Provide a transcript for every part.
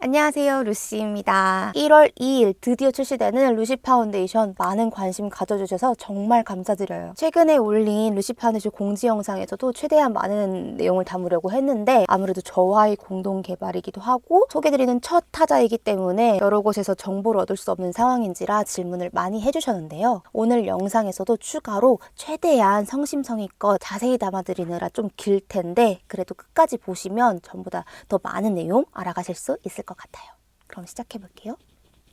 안녕하세요 루시입니다. 1월 2일 드디어 출시되는 루시 파운데이션 많은 관심 가져주셔서 정말 감사드려요. 최근에 올린 루시 파운데이션 공지 영상에서도 최대한 많은 내용을 담으려고 했는데 아무래도 저와의 공동 개발이기도 하고 소개드리는 첫 타자이기 때문에 여러 곳에서 정보를 얻을 수 없는 상황인지라 질문을 많이 해주셨는데요. 오늘 영상에서도 추가로 최대한 성심성의껏 자세히 담아드리느라 좀 길 텐데 그래도 끝까지 보시면 전보다 더 많은 내용 알아가실 수 있을 것 같아요. 그럼 시작해 볼게요.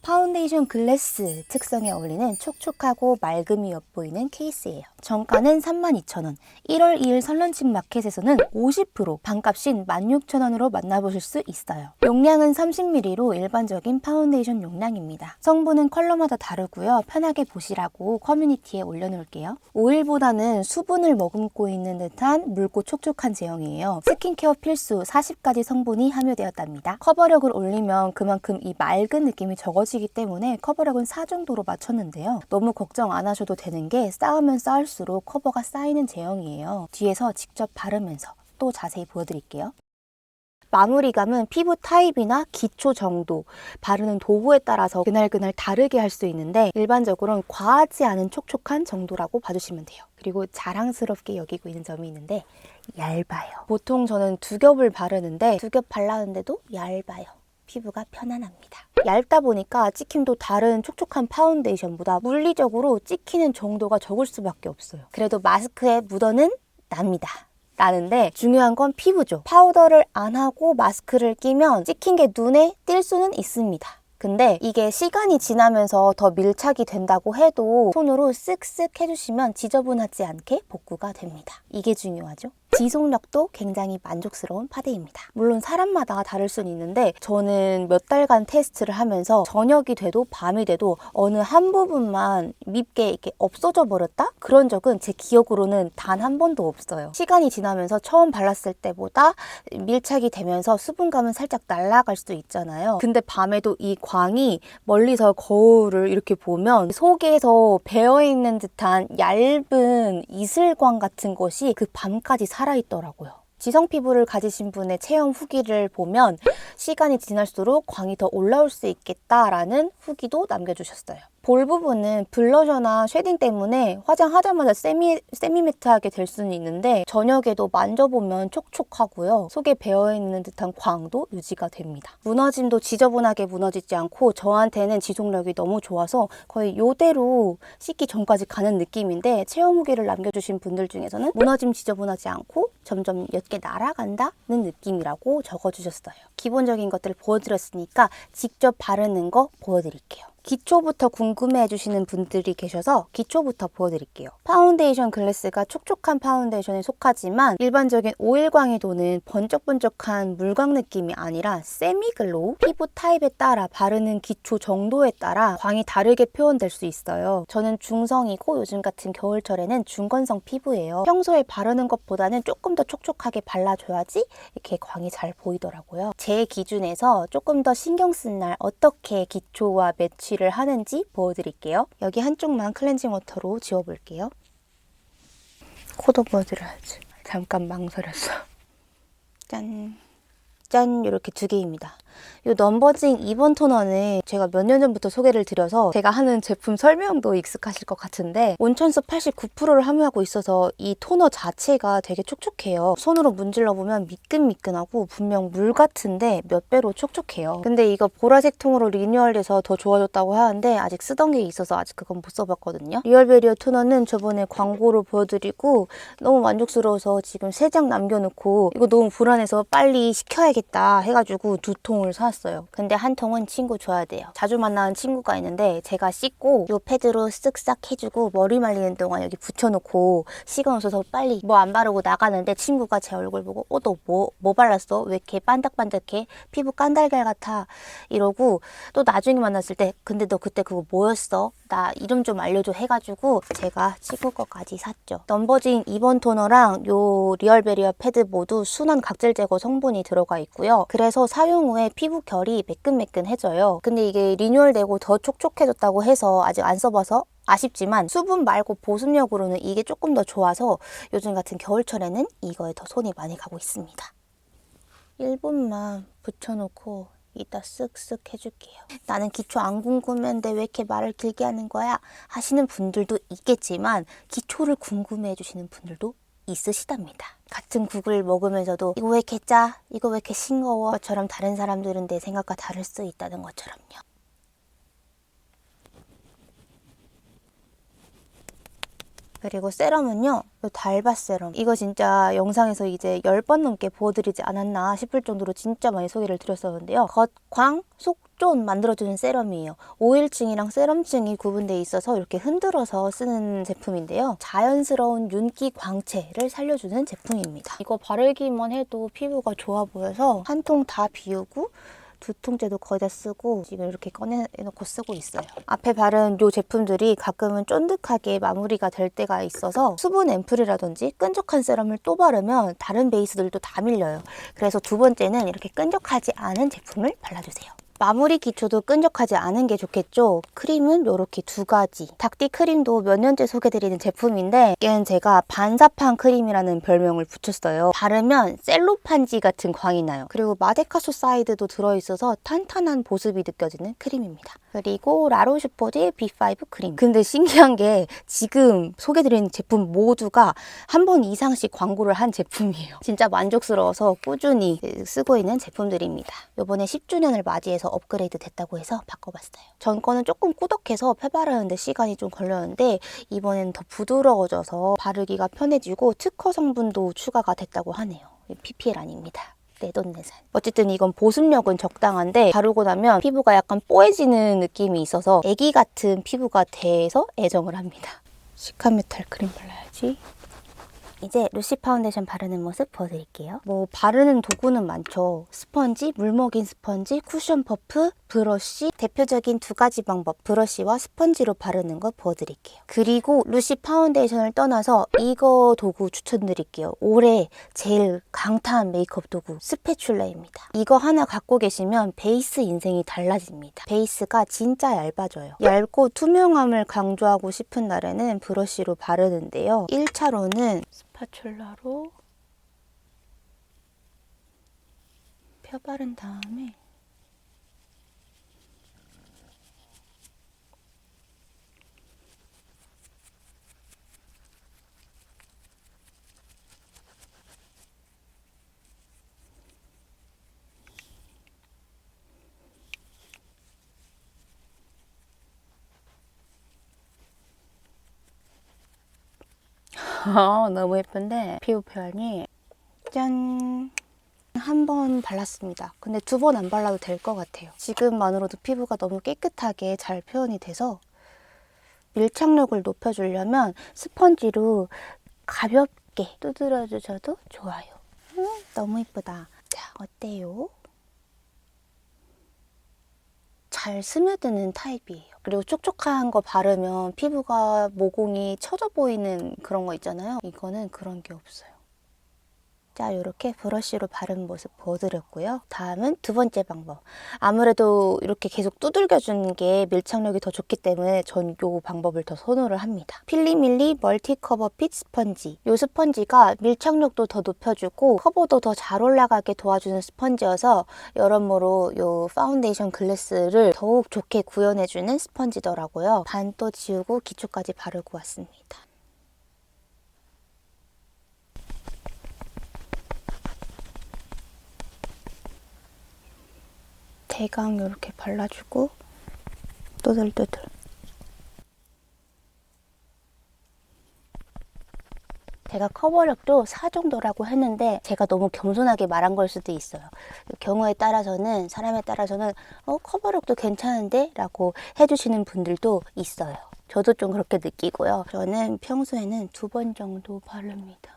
파운데이션 글래스 특성에 어울리는 촉촉하고 맑음이 엿보이는 케이스예요. 정가는 32,000원. 1월 2일 설런칩 마켓에서는 50% 반값인 16,000원으로 만나보실 수 있어요. 용량은 30ml로 일반적인 파운데이션 용량입니다. 성분은 컬러마다 다르고요. 편하게 보시라고 커뮤니티에 올려놓을게요. 오일보다는 수분을 머금고 있는 듯한 묽고 촉촉한 제형이에요. 스킨케어 필수 40가지 성분이 함유되었답니다. 커버력을 올리면 그만큼 이 맑은 느낌이 적어지 기 때문에 커버력은 4 정도로 맞췄는데요. 너무 걱정 안 하셔도 되는 게 쌓으면 쌓을수록 커버가 쌓이는 제형이에요. 뒤에서 직접 바르면서 또 자세히 보여드릴게요. 마무리감은 피부 타입이나 기초 정도, 바르는 도구에 따라서 그날그날 다르게 할 수 있는데 일반적으로는 과하지 않은 촉촉한 정도라고 봐주시면 돼요. 그리고 자랑스럽게 여기고 있는 점이 있는데 얇아요. 보통 저는 두 겹을 바르는데 두 겹 발랐는데도 얇아요. 피부가 편안합니다. 얇다 보니까 찍힘도 다른 촉촉한 파운데이션보다 물리적으로 찍히는 정도가 적을 수밖에 없어요. 그래도 마스크에 묻어는 납니다. 나는데 중요한 건 피부죠. 파우더를 안 하고 마스크를 끼면 찍힌 게 눈에 띌 수는 있습니다. 근데 이게 시간이 지나면서 더 밀착이 된다고 해도 손으로 쓱쓱 해주시면 지저분하지 않게 복구가 됩니다. 이게 중요하죠. 지속력도 굉장히 만족스러운 파데입니다. 물론 사람마다 다를 수는 있는데 저는 몇 달간 테스트를 하면서 저녁이 돼도 밤이 돼도 어느 한 부분만 밉게 이렇게 없어져 버렸다? 그런 적은 제 기억으로는 단 한 번도 없어요. 시간이 지나면서 처음 발랐을 때보다 밀착이 되면서 수분감은 살짝 날아갈 수도 있잖아요. 근데 밤에도 이 광이 멀리서 거울을 이렇게 보면 속에서 배어있는 듯한 얇은 이슬광 같은 것이 그 밤까지 살 아있더라고요. 지성 피부를 가지신 분의 체험 후기를 보면 시간이 지날수록 광이 더 올라올 수 있겠다라는 후기도 남겨주셨어요. 볼 부분은 블러셔나 쉐딩 때문에 화장하자마자 세미, 세미매트하게 될 수는 있는데 저녁에도 만져보면 촉촉하고요. 속에 배어있는 듯한 광도 유지가 됩니다. 무너짐도 지저분하게 무너지지 않고 저한테는 지속력이 너무 좋아서 거의 이대로 씻기 전까지 가는 느낌인데 체험 후기를 남겨주신 분들 중에서는 무너짐 지저분하지 않고 점점 옅게 날아간다는 느낌이라고 적어주셨어요. 기본적인 것들을 보여드렸으니까 직접 바르는 거 보여드릴게요. 기초부터 궁금해 해주시는 분들이 계셔서 기초부터 보여드릴게요. 파운데이션 글래스가 촉촉한 파운데이션에 속하지만 일반적인 오일광이 도는 번쩍번쩍한 물광 느낌이 아니라 세미글로우 피부 타입에 따라 바르는 기초 정도에 따라 광이 다르게 표현될 수 있어요. 저는 중성이고 요즘 같은 겨울철에는 중건성 피부예요. 평소에 바르는 것보다는 조금 더 촉촉하게 발라줘야지 이렇게 광이 잘 보이더라고요. 제 기준에서 조금 더 신경 쓴 날 어떻게 기초와 매치 를 하는지 보여드릴게요. 여기 한쪽만 클렌징 워터로 지워볼게요. 코도 보여드려야지. 잠깐 망설였어. 짠. 짠 이렇게 두 개입니다. 이 넘버징 2번 토너는 제가 몇 년 전부터 소개를 드려서 제가 하는 제품 설명도 익숙하실 것 같은데 온천수 89%를 함유하고 있어서 이 토너 자체가 되게 촉촉해요. 손으로 문질러 보면 미끈미끈하고 분명 물 같은데 몇 배로 촉촉해요. 근데 이거 보라색 통으로 리뉴얼돼서 더 좋아졌다고 하는데 아직 쓰던 게 있어서 아직 그건 못 써봤거든요. 리얼베리어 토너는 저번에 광고로 보여드리고 너무 만족스러워서 지금 3장 남겨놓고 이거 너무 불안해서 빨리 시켜야겠다 해가지고 두 통을 사왔어요. 근데 한 통은 친구 줘야 돼요. 자주 만나는 친구가 있는데 제가 씻고 요 패드로 쓱싹 해주고 머리 말리는 동안 여기 붙여놓고 시간 없어서 빨리 뭐 안 바르고 나가는데 친구가 제 얼굴 보고 어너뭐뭐 발랐어? 왜 이렇게 반짝반짝해? 피부 깐달걀 같아 이러고 또 나중에 만났을 때 근데 너 그때 그거 뭐였어? 나 이름 좀 알려줘 해가지고 제가 친구 거까지 샀죠. 넘버진 2번 토너랑 요 리얼베리어 패드 모두 순한 각질 제거 성분이 들어가 있고요. 그래서 사용 후에 피부 결이 매끈매끈해져요. 근데 이게 리뉴얼되고 더 촉촉해졌다고 해서 아직 안 써봐서 아쉽지만 수분 말고 보습력으로는 이게 조금 더 좋아서 요즘 같은 겨울철에는 이거에 더 손이 많이 가고 있습니다. 1분만 붙여놓고 이따 쓱쓱 해줄게요. 나는 기초 안 궁금한데 왜 이렇게 말을 길게 하는 거야? 하시는 분들도 있겠지만 기초를 궁금해 해주시는 분들도 있으시답니다. 같은 국을 먹으면서도 이거 왜 이렇게 짜? 이거 왜 이렇게 싱거워? 것처럼 다른 사람들은 내 생각과 다를 수 있다는 것처럼요. 그리고 세럼은요, 요 달바 세럼. 이거 진짜 영상에서 이제 10번 넘게 보여드리지 않았나 싶을 정도로 진짜 많이 소개를 드렸었는데요. 겉광, 속 존 만들어주는 세럼이에요. 오일층이랑 세럼층이 구분되어 있어서 이렇게 흔들어서 쓰는 제품인데요. 자연스러운 윤기 광채를 살려주는 제품입니다. 이거 바르기만 해도 피부가 좋아 보여서 한 통 다 비우고 두 통째도 거의 다 쓰고 지금 이렇게 꺼내놓고 쓰고 있어요. 앞에 바른 이 제품들이 가끔은 쫀득하게 마무리가 될 때가 있어서 수분 앰플이라든지 끈적한 세럼을 또 바르면 다른 베이스들도 다 밀려요. 그래서 두 번째는 이렇게 끈적하지 않은 제품을 발라주세요. 마무리 기초도 끈적하지 않은 게 좋겠죠. 크림은 이렇게 두 가지. 닥디 크림도 몇 년째 소개드리는 제품인데 얘는 제가 반사판 크림이라는 별명을 붙였어요. 바르면 셀로판지 같은 광이 나요. 그리고 마데카소 사이드도 들어있어서 탄탄한 보습이 느껴지는 크림입니다. 그리고 라로슈포드 B5 크림. 근데 신기한 게 지금 소개드리는 제품 모두가 한 번 이상씩 광고를 한 제품이에요. 진짜 만족스러워서 꾸준히 쓰고 있는 제품들입니다. 이번에 10주년을 맞이해서 업그레이드 됐다고 해서 바꿔봤어요. 전 거는 조금 꾸덕해서 펴바르는데 시간이 좀 걸렸는데 이번엔 더 부드러워져서 바르기가 편해지고 특허 성분도 추가가 됐다고 하네요. PPL 아닙니다. 내돈내산. 어쨌든 이건 보습력은 적당한데 바르고 나면 피부가 약간 뽀해지는 느낌이 있어서 애기 같은 피부가 돼서 애정을 합니다. 시카메탈 크림 발라야지. 이제 루시 파운데이션 바르는 모습 보여드릴게요. 뭐 바르는 도구는 많죠. 스펀지, 물 먹인 스펀지, 쿠션 퍼프, 브러쉬 대표적인 두 가지 방법 브러쉬와 스펀지로 바르는 거 보여드릴게요. 그리고 루시 파운데이션을 떠나서 이거 도구 추천드릴게요. 올해 제일 강타한 메이크업 도구 스패출라입니다. 이거 하나 갖고 계시면 베이스 인생이 달라집니다. 베이스가 진짜 얇아져요. 얇고 투명함을 강조하고 싶은 날에는 브러쉬로 바르는데요. 1차로는 스파츌라로 펴바른 다음에 아, 너무 예쁜데 피부 표현이 짠! 한 번 발랐습니다. 근데 두 번 안 발라도 될 것 같아요. 지금만으로도 피부가 너무 깨끗하게 잘 표현이 돼서 밀착력을 높여주려면 스펀지로 가볍게 두드려 주셔도 좋아요. 음, 너무 예쁘다. 자, 어때요? 잘 스며드는 타입이에요. 그리고 촉촉한 거 바르면 피부가 모공이 처져 보이는 그런 거 있잖아요. 이거는 그런 게 없어요. 자, 이렇게 브러쉬로 바른 모습 보여드렸고요. 다음은 두 번째 방법. 아무래도 이렇게 계속 두들겨 주는 게 밀착력이 더 좋기 때문에 전이 방법을 더 선호를 합니다. 필리밀리 멀티 커버 핏 스펀지. 이 스펀지가 밀착력도 더 높여주고 커버도 더 잘 올라가게 도와주는 스펀지여서 여러모로 이 파운데이션 글래스를 더욱 좋게 구현해주는 스펀지더라고요. 반 또 지우고 기초까지 바르고 왔습니다. 대강 이렇게 발라주고 또들또들 제가 커버력도 4 정도라고 했는데 제가 너무 겸손하게 말한 걸 수도 있어요. 경우에 따라서는 사람에 따라서는 어 커버력도 괜찮은데 라고 해주시는 분들도 있어요. 저도 좀 그렇게 느끼고요. 저는 평소에는 두 번 정도 바릅니다.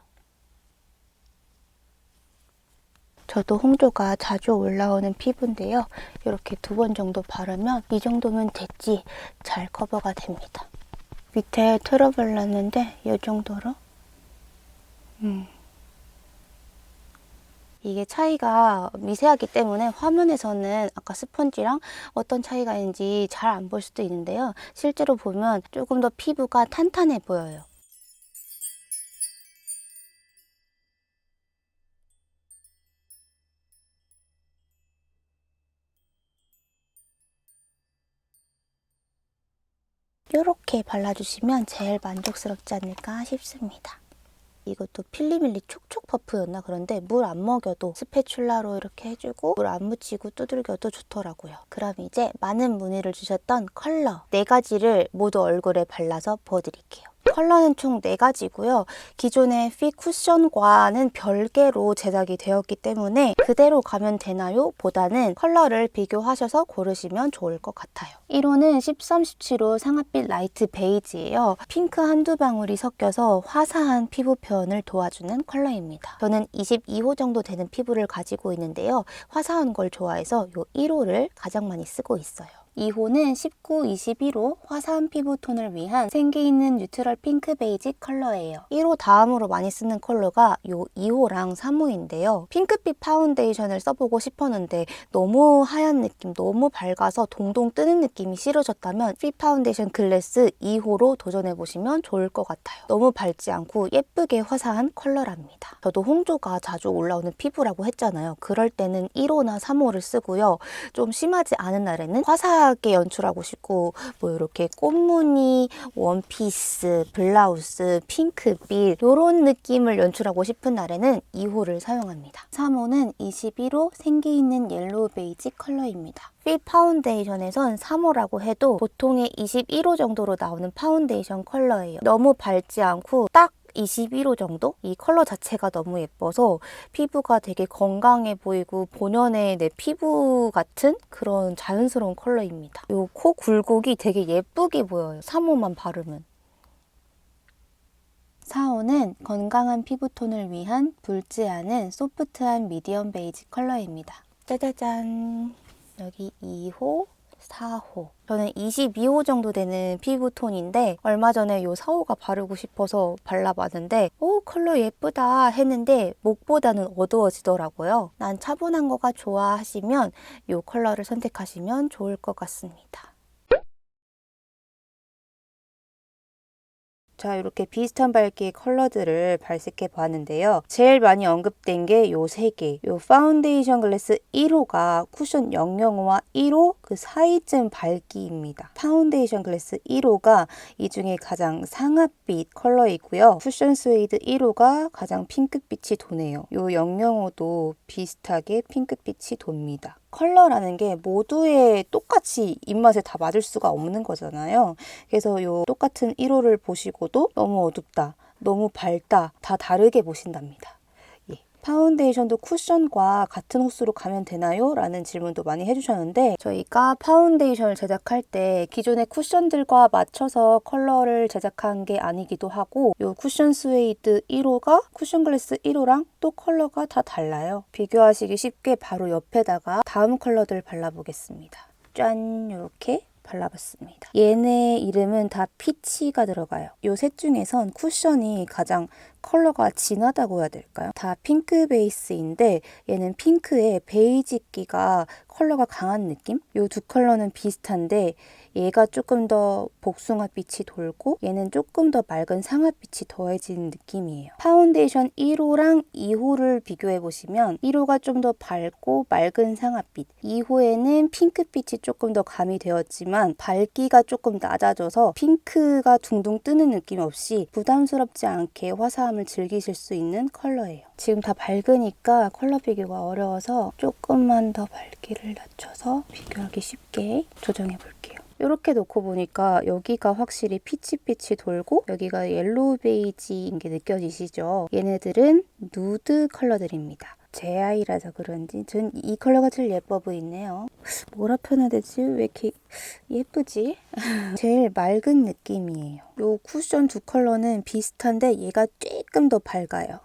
저도 홍조가 자주 올라오는 피부인데요. 이렇게 두 번 정도 바르면 이 정도면 됐지 잘 커버가 됩니다. 밑에 틀어 발랐는데 이 정도로 음. 이게 차이가 미세하기 때문에 화면에서는 아까 스펀지랑 어떤 차이가 있는지 잘 안 볼 수도 있는데요. 실제로 보면 조금 더 피부가 탄탄해 보여요. 이렇게 발라주시면 제일 만족스럽지 않을까 싶습니다. 이것도 필리밀리 촉촉 퍼프였나 그런데 물 안 먹여도 스패츌라로 이렇게 해주고 물 안 묻히고 두들겨도 좋더라고요. 그럼 이제 많은 문의를 주셨던 컬러 네 가지를 모두 얼굴에 발라서 보여드릴게요. 컬러는 총 4가지고요. 기존의 피 쿠션과는 별개로 제작이 되었기 때문에 그대로 가면 되나요? 보다는 컬러를 비교하셔서 고르시면 좋을 것 같아요. 1호는 13, 17호 상아빛 라이트 베이지예요. 핑크 한두 방울이 섞여서 화사한 피부 표현을 도와주는 컬러입니다. 저는 22호 정도 되는 피부를 가지고 있는데요. 화사한 걸 좋아해서 이 1호를 가장 많이 쓰고 있어요. 2호는 19, 21호 화사한 피부톤을 위한 생기 있는 뉴트럴 핑크 베이지 컬러예요. 1호 다음으로 많이 쓰는 컬러가 이 2호랑 3호인데요. 핑크빛 파운데이션을 써보고 싶었는데 너무 하얀 느낌, 너무 밝아서 동동 뜨는 느낌이 싫으셨다면 피 파운데이션 글래스 2호로 도전해보시면 좋을 것 같아요. 너무 밝지 않고 예쁘게 화사한 컬러랍니다. 저도 홍조가 자주 올라오는 피부라고 했잖아요. 그럴 때는 1호나 3호를 쓰고요. 좀 심하지 않은 날에는 화사 하게 연출하고 싶고 뭐 이렇게 꽃무늬, 원피스, 블라우스, 핑크빛 이런 느낌을 연출하고 싶은 날에는 2호를 사용합니다. 3호는 21호 생기 있는 옐로우 베이지 컬러입니다. 피 파운데이션에선 3호라고 해도 보통의 21호 정도로 나오는 파운데이션 컬러예요. 너무 밝지 않고 딱 21호 정도? 이 컬러 자체가 너무 예뻐서 피부가 되게 건강해 보이고 본연의 내 피부 같은 그런 자연스러운 컬러입니다. 이 코 굴곡이 되게 예쁘게 보여요. 3호만 바르면. 4호는 건강한 피부톤을 위한 붉지 않은 소프트한 미디엄 베이지 컬러입니다. 짜자잔! 여기 2호, 4호. 저는 22호 정도 되는 피부 톤인데 얼마 전에 이 4호가 바르고 싶어서 발라봤는데 오 컬러 예쁘다 했는데 목보다는 어두워지더라고요. 난 차분한 거가 좋아 하시면 이 컬러를 선택하시면 좋을 것 같습니다. 자, 이렇게 비슷한 밝기의 컬러들을 발색해 보았는데요. 제일 많이 언급된 게 요 세 개. 요 파운데이션 글래스 1호가 쿠션 005와 1호 그 사이쯤 밝기입니다. 파운데이션 글래스 1호가 이 중에 가장 상아빛 컬러이고요. 쿠션 스웨이드 1호가 가장 핑크빛이 도네요. 요 005도 비슷하게 핑크빛이 돕니다. 컬러라는 게 모두의 똑같이 입맛에 다 맞을 수가 없는 거잖아요. 그래서 요 똑같은 1호를 보시고도 너무 어둡다, 너무 밝다, 다 다르게 보신답니다. 예. 파운데이션도 쿠션과 같은 호수로 가면 되나요? 라는 질문도 많이 해주셨는데 저희가 파운데이션을 제작할 때 기존의 쿠션들과 맞춰서 컬러를 제작한 게 아니기도 하고 이 쿠션 스웨이드 1호가 쿠션 글래스 1호랑 또 컬러가 다 달라요. 비교하시기 쉽게 바로 옆에다가 다음 컬러들 발라보겠습니다. 짠! 이렇게 발라봤습니다. 얘네 이름은 다 피치가 들어가요. 이셋 중에선 쿠션이 가장 컬러가 진하다고 해야 될까요? 다 핑크 베이스인데 얘는 핑크에 베이지기가 컬러가 강한 느낌? 이두 컬러는 비슷한데 얘가 조금 더 복숭아빛이 돌고 얘는 조금 더 맑은 상아빛이 더해진 느낌이에요. 파운데이션 1호랑 2호를 비교해 보시면 1호가 좀 더 밝고 맑은 상아빛 2호에는 핑크빛이 조금 더 가미 되었지만 밝기가 조금 낮아져서 핑크가 둥둥 뜨는 느낌 없이 부담스럽지 않게 화사함을 즐기실 수 있는 컬러예요. 지금 다 밝으니까 컬러 비교가 어려워서 조금만 더 밝기를 낮춰서 비교하기 쉽게 조정해 볼게요. 이렇게 놓고 보니까 여기가 확실히 피치빛이 돌고 여기가 옐로우 베이지인 게 느껴지시죠? 얘네들은 누드 컬러들입니다. 제 아이라서 그런지 전 이 컬러가 제일 예뻐 보이네요. 뭐라 표현해야 되지? 왜 이렇게 예쁘지? 제일 맑은 느낌이에요. 요 쿠션 두 컬러는 비슷한데 얘가 조금 더 밝아요.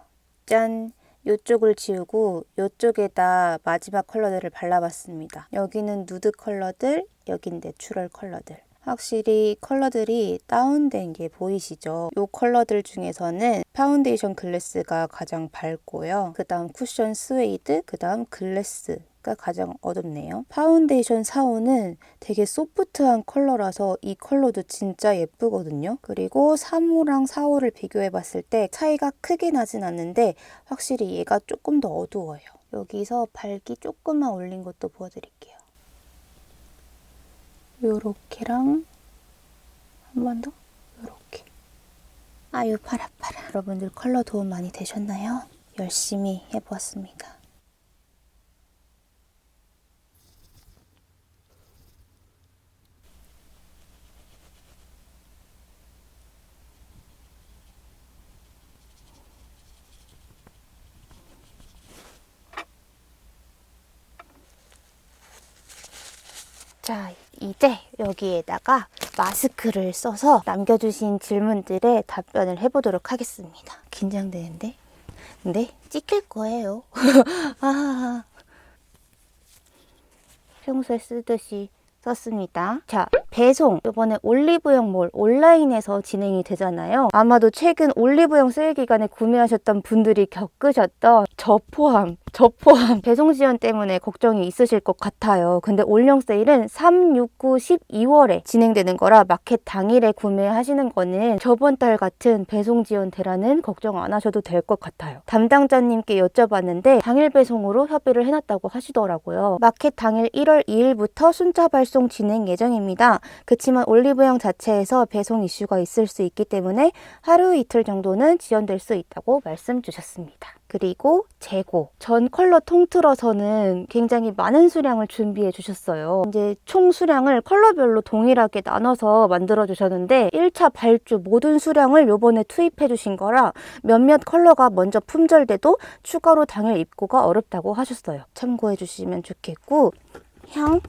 짠! 이쪽을 지우고 이쪽에다 마지막 컬러들을 발라봤습니다. 여기는 누드 컬러들, 여긴 내추럴 컬러들. 확실히 컬러들이 다운된 게 보이시죠? 이 컬러들 중에서는 파운데이션 글래스가 가장 밝고요. 그 다음 쿠션 스웨이드, 그 다음 글래스 가 가장 어둡네요. 파운데이션 4호는 되게 소프트한 컬러라서 이 컬러도 진짜 예쁘거든요. 그리고 3호랑 4호를 비교해 봤을 때 차이가 크게 나진 않는데 확실히 얘가 조금 더 어두워요. 여기서 밝기 조금만 올린 것도 보여드릴게요. 요렇게랑 한 번 더. 이렇게. 아유, 팔 아파라. 여러분들 컬러 도움 많이 되셨나요? 열심히 해보았습니다. 자, 이제 여기에다가 마스크를 써서 남겨주신 질문들에 답변을 해보도록 하겠습니다. 긴장되는데? 근데 찍힐 거예요. 아, 평소에 쓰듯이 썼습니다. 자, 배송. 이번에 올리브영 몰 온라인에서 진행이 되잖아요. 아마도 최근 올리브영 세일 기간에 구매하셨던 분들이 겪으셨던 저 포함, 저 포함 배송 지연 때문에 걱정이 있으실 것 같아요. 근데 올영 세일은 3, 6, 9, 12월에 진행되는 거라 마켓 당일에 구매하시는 거는 저번 달 같은 배송 지연 대란은 걱정 안 하셔도 될 것 같아요. 담당자님께 여쭤봤는데 당일 배송으로 협의를 해놨다고 하시더라고요. 마켓 당일 1월 2일부터 순차 발송 진행 예정입니다. 그치만 올리브영 자체에서 배송 이슈가 있을 수 있기 때문에 하루 이틀 정도는 지연될 수 있다고 말씀 주셨습니다. 그리고 재고. 전 컬러 통틀어서는 굉장히 많은 수량을 준비해 주셨어요. 이제 총 수량을 컬러별로 동일하게 나눠서 만들어 주셨는데 1차 발주 모든 수량을 요번에 투입해 주신 거라 몇몇 컬러가 먼저 품절돼도 추가로 당일 입고가 어렵다고 하셨어요. 참고해 주시면 좋겠고 향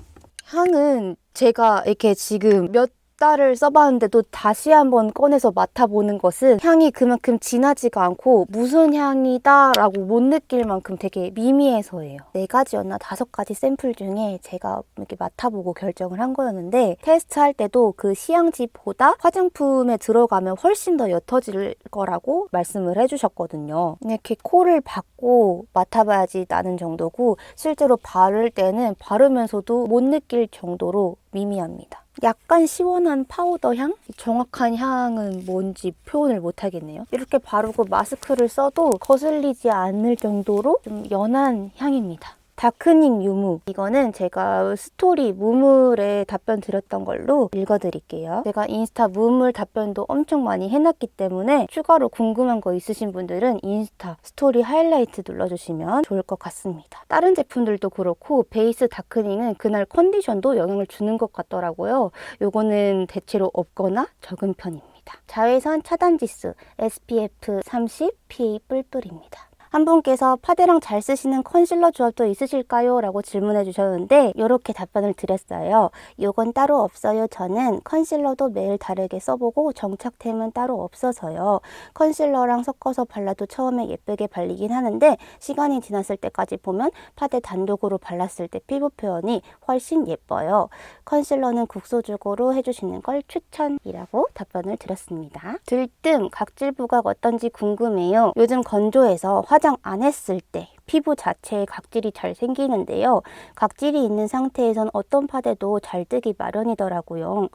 향은 제가 이렇게 지금 몇 달을 써봤는데도 다시 한번 꺼내서 맡아보는 것은 향이 그만큼 진하지가 않고 무슨 향이다 라고 못 느낄 만큼 되게 미미해서예요. 네 가지였나 다섯 가지 샘플 중에 제가 이렇게 맡아보고 결정을 한 거였는데 테스트할 때도 그 시향지보다 화장품에 들어가면 훨씬 더 옅어질 거라고 말씀을 해주셨거든요. 이렇게 코를 박고 맡아봐야지 나는 정도고 실제로 바를 때는 바르면서도 못 느낄 정도로 미미합니다. 약간 시원한 파우더 향? 정확한 향은 뭔지 표현을 못 하겠네요. 이렇게 바르고 마스크를 써도 거슬리지 않을 정도로 좀 연한 향입니다. 다크닝 유무. 이거는 제가 스토리 무물에 답변 드렸던 걸로 읽어드릴게요. 제가 인스타 무물 답변도 엄청 많이 해놨기 때문에 추가로 궁금한 거 있으신 분들은 인스타 스토리 하이라이트 눌러주시면 좋을 것 같습니다. 다른 제품들도 그렇고 베이스 다크닝은 그날 컨디션도 영향을 주는 것 같더라고요. 요거는 대체로 없거나 적은 편입니다. 자외선 차단 지수 SPF 30 PA 뿔뿔입니다. 한 분께서 파데랑 잘 쓰시는 컨실러 조합도 있으실까요? 라고 질문해 주셨는데 이렇게 답변을 드렸어요. 이건 따로 없어요. 저는 컨실러도 매일 다르게 써보고 정착템은 따로 없어서요. 컨실러랑 섞어서 발라도 처음에 예쁘게 발리긴 하는데 시간이 지났을 때까지 보면 파데 단독으로 발랐을 때 피부 표현이 훨씬 예뻐요. 컨실러는 국소죽으로 해주시는 걸 추천이라고 답변을 드렸습니다. 들뜸, 각질 부각 어떤지 궁금해요. 요즘 건조해서 화장 안 했을 때 피부 자체에 각질이 잘 생기는데요. 각질이 있는 상태에선 어떤 파데도 잘 뜨기 마련이더라고요.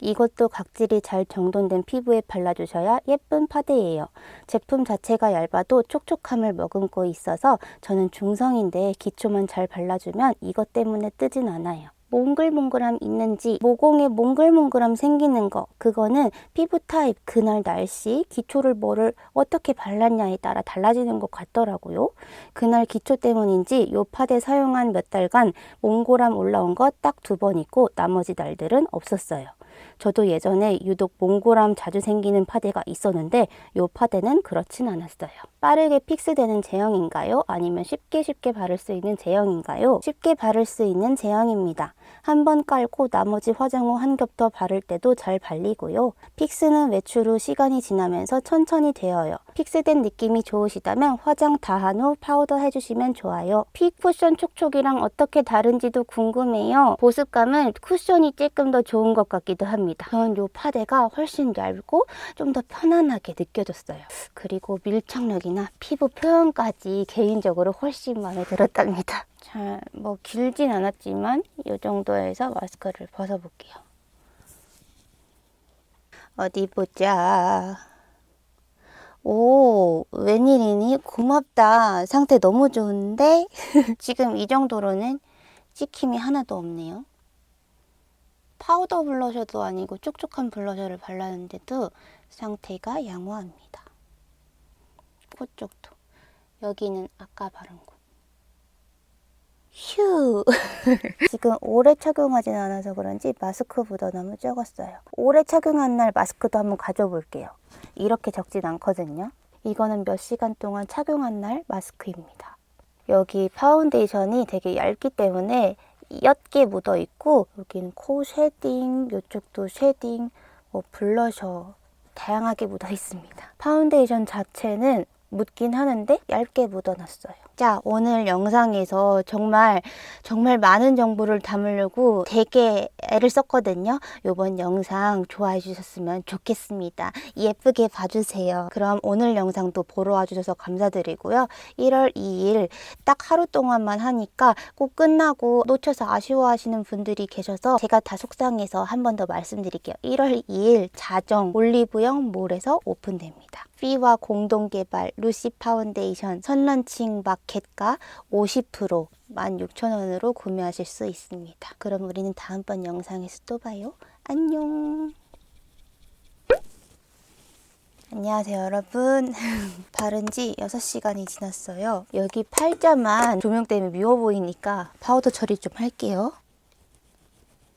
이것도 각질이 잘 정돈된 피부에 발라주셔야 예쁜 파데예요. 제품 자체가 얇아도 촉촉함을 머금고 있어서 저는 중성인데 기초만 잘 발라주면 이것 때문에 뜨진 않아요. 몽글몽글함 있는지 모공에 몽글몽글함 생기는 거 그거는 피부 타입 그날 날씨 기초를 뭐를 어떻게 발랐냐에 따라 달라지는 것 같더라고요. 그날 기초 때문인지 요 파데 사용한 몇 달간 몽골함 올라온 거 딱 두 번 있고 나머지 날들은 없었어요 저도 예전에 유독 몽골함 자주 생기는 파데가 있었는데 요 파데는 그렇진 않았어요. 빠르게 픽스되는 제형인가요? 아니면 쉽게 쉽게 바를 수 있는 제형인가요? 쉽게 바를 수 있는 제형입니다. 한 번 깔고 나머지 화장 후 한 겹 더 바를 때도 잘 발리고요. 픽스는 외출 후 시간이 지나면서 천천히 되어요. 픽스된 느낌이 좋으시다면 화장 다 한 후 파우더 해주시면 좋아요. 피 쿠션 촉촉이랑 어떻게 다른지도 궁금해요. 보습감은 쿠션이 조금 더 좋은 것 같기도 합니다. 요 파데가 훨씬 얇고 좀 더 편안하게 느껴졌어요. 그리고 밀착력이나 피부 표현까지 개인적으로 훨씬 마음에 들었답니다. 잘, 뭐 길진 않았지만 이 정도에서 마스크를 벗어볼게요. 어디 보자. 오, 웬일이니? 고맙다. 상태 너무 좋은데? 지금 이 정도로는 찍힘이 하나도 없네요. 파우더 블러셔도 아니고 촉촉한 블러셔를 발랐는데도 상태가 양호합니다. 코 쪽도. 여기는 아까 바른 곳. 휴. 지금 오래 착용하진 않아서 그런지 마스크보다 너무 적었어요. 오래 착용한 날 마스크도 한번 가져볼게요. 이렇게 적진 않거든요. 이거는 몇 시간 동안 착용한 날 마스크입니다. 여기 파운데이션이 되게 얇기 때문에 옅게 묻어 있고 여기는 코 쉐딩, 이쪽도 쉐딩, 뭐 블러셔 다양하게 묻어 있습니다. 파운데이션 자체는 묻긴 하는데 얇게 묻어놨어요. 자, 오늘 영상에서 정말 정말 많은 정보를 담으려고 되게 애를 썼거든요. 이번 영상 좋아해 주셨으면 좋겠습니다. 예쁘게 봐주세요. 그럼 오늘 영상도 보러 와주셔서 감사드리고요. 1월 2일 딱 하루 동안만 하니까 꼭 끝나고 놓쳐서 아쉬워하시는 분들이 계셔서 제가 다 속상해서 한 번 더 말씀드릴게요. 1월 2일 자정 올리브영 몰에서 오픈됩니다. 피와 공동 개발 루시 파운데이션 선런칭 마 켓가 50% 16,000원으로 구매하실 수 있습니다. 그럼 우리는 다음번 영상에서 또 봐요. 안녕. 안녕하세요 여러분 바른 지 6시간이 지났어요 여기 팔자만 조명 때문에 미워 보이니까 파우더 처리 좀 할게요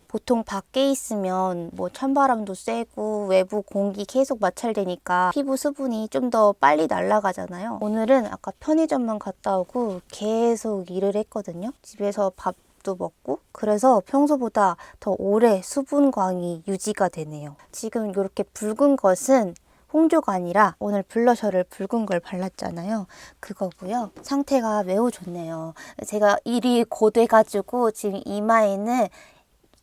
보통 밖에 있으면 뭐 찬바람도 세고 외부 공기 계속 마찰되니까 피부 수분이 좀 더 빨리 날아가잖아요. 오늘은 아까 편의점만 갔다 오고 계속 일을 했거든요. 집에서 밥 도 먹고 그래서 평소보다 더 오래 수분광이 유지가 되네요. 지금 이렇게 붉은 것은 홍조가 아니라 오늘 블러셔를 붉은 걸 발랐잖아요. 그거고요. 상태가 매우 좋네요. 제가 일이 고돼가지고 지금 이마에는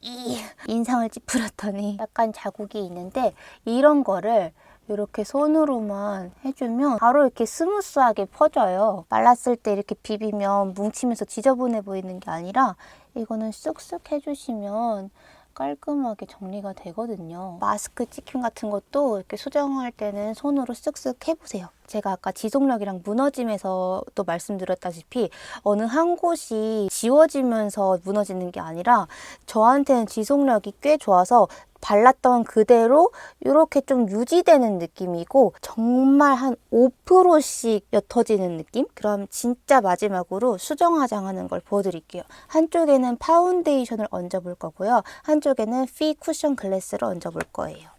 이 인상을 찌푸렸더니 약간 자국이 있는데 이런 거를 이렇게 손으로만 해주면 바로 이렇게 스무스하게 퍼져요. 말랐을 때 이렇게 비비면 뭉치면서 지저분해 보이는 게 아니라 이거는 쓱쓱 해주시면 깔끔하게 정리가 되거든요. 마스크 치킨 같은 것도 이렇게 수정할 때는 손으로 쓱쓱 해보세요. 제가 아까 지속력이랑 무너짐에서 또 말씀드렸다시피 어느 한 곳이 지워지면서 무너지는 게 아니라 저한테는 지속력이 꽤 좋아서 발랐던 그대로 이렇게 좀 유지되는 느낌이고 정말 한 5%씩 옅어지는 느낌? 그럼 진짜 마지막으로 수정 화장하는 걸 보여드릴게요. 한쪽에는 파운데이션을 얹어볼 거고요. 한쪽에는 피 쿠션 글래스를 얹어볼 거예요.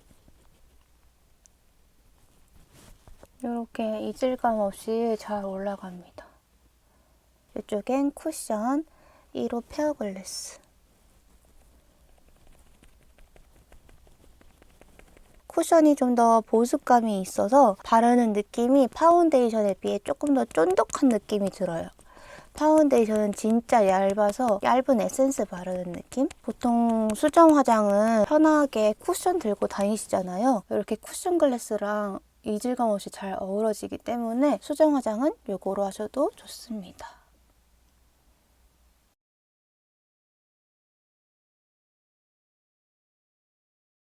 이렇게 이질감 없이 잘 올라갑니다. 이쪽엔 쿠션 1호 페어 글래스. 쿠션이 좀 더 보습감이 있어서 바르는 느낌이 파운데이션에 비해 조금 더 쫀득한 느낌이 들어요. 파운데이션은 진짜 얇아서 얇은 에센스 바르는 느낌? 보통 수정 화장은 편하게 쿠션 들고 다니시잖아요. 이렇게 쿠션 글래스랑 이질감 없이 잘 어우러지기 때문에 수정 화장은 이거로 하셔도 좋습니다.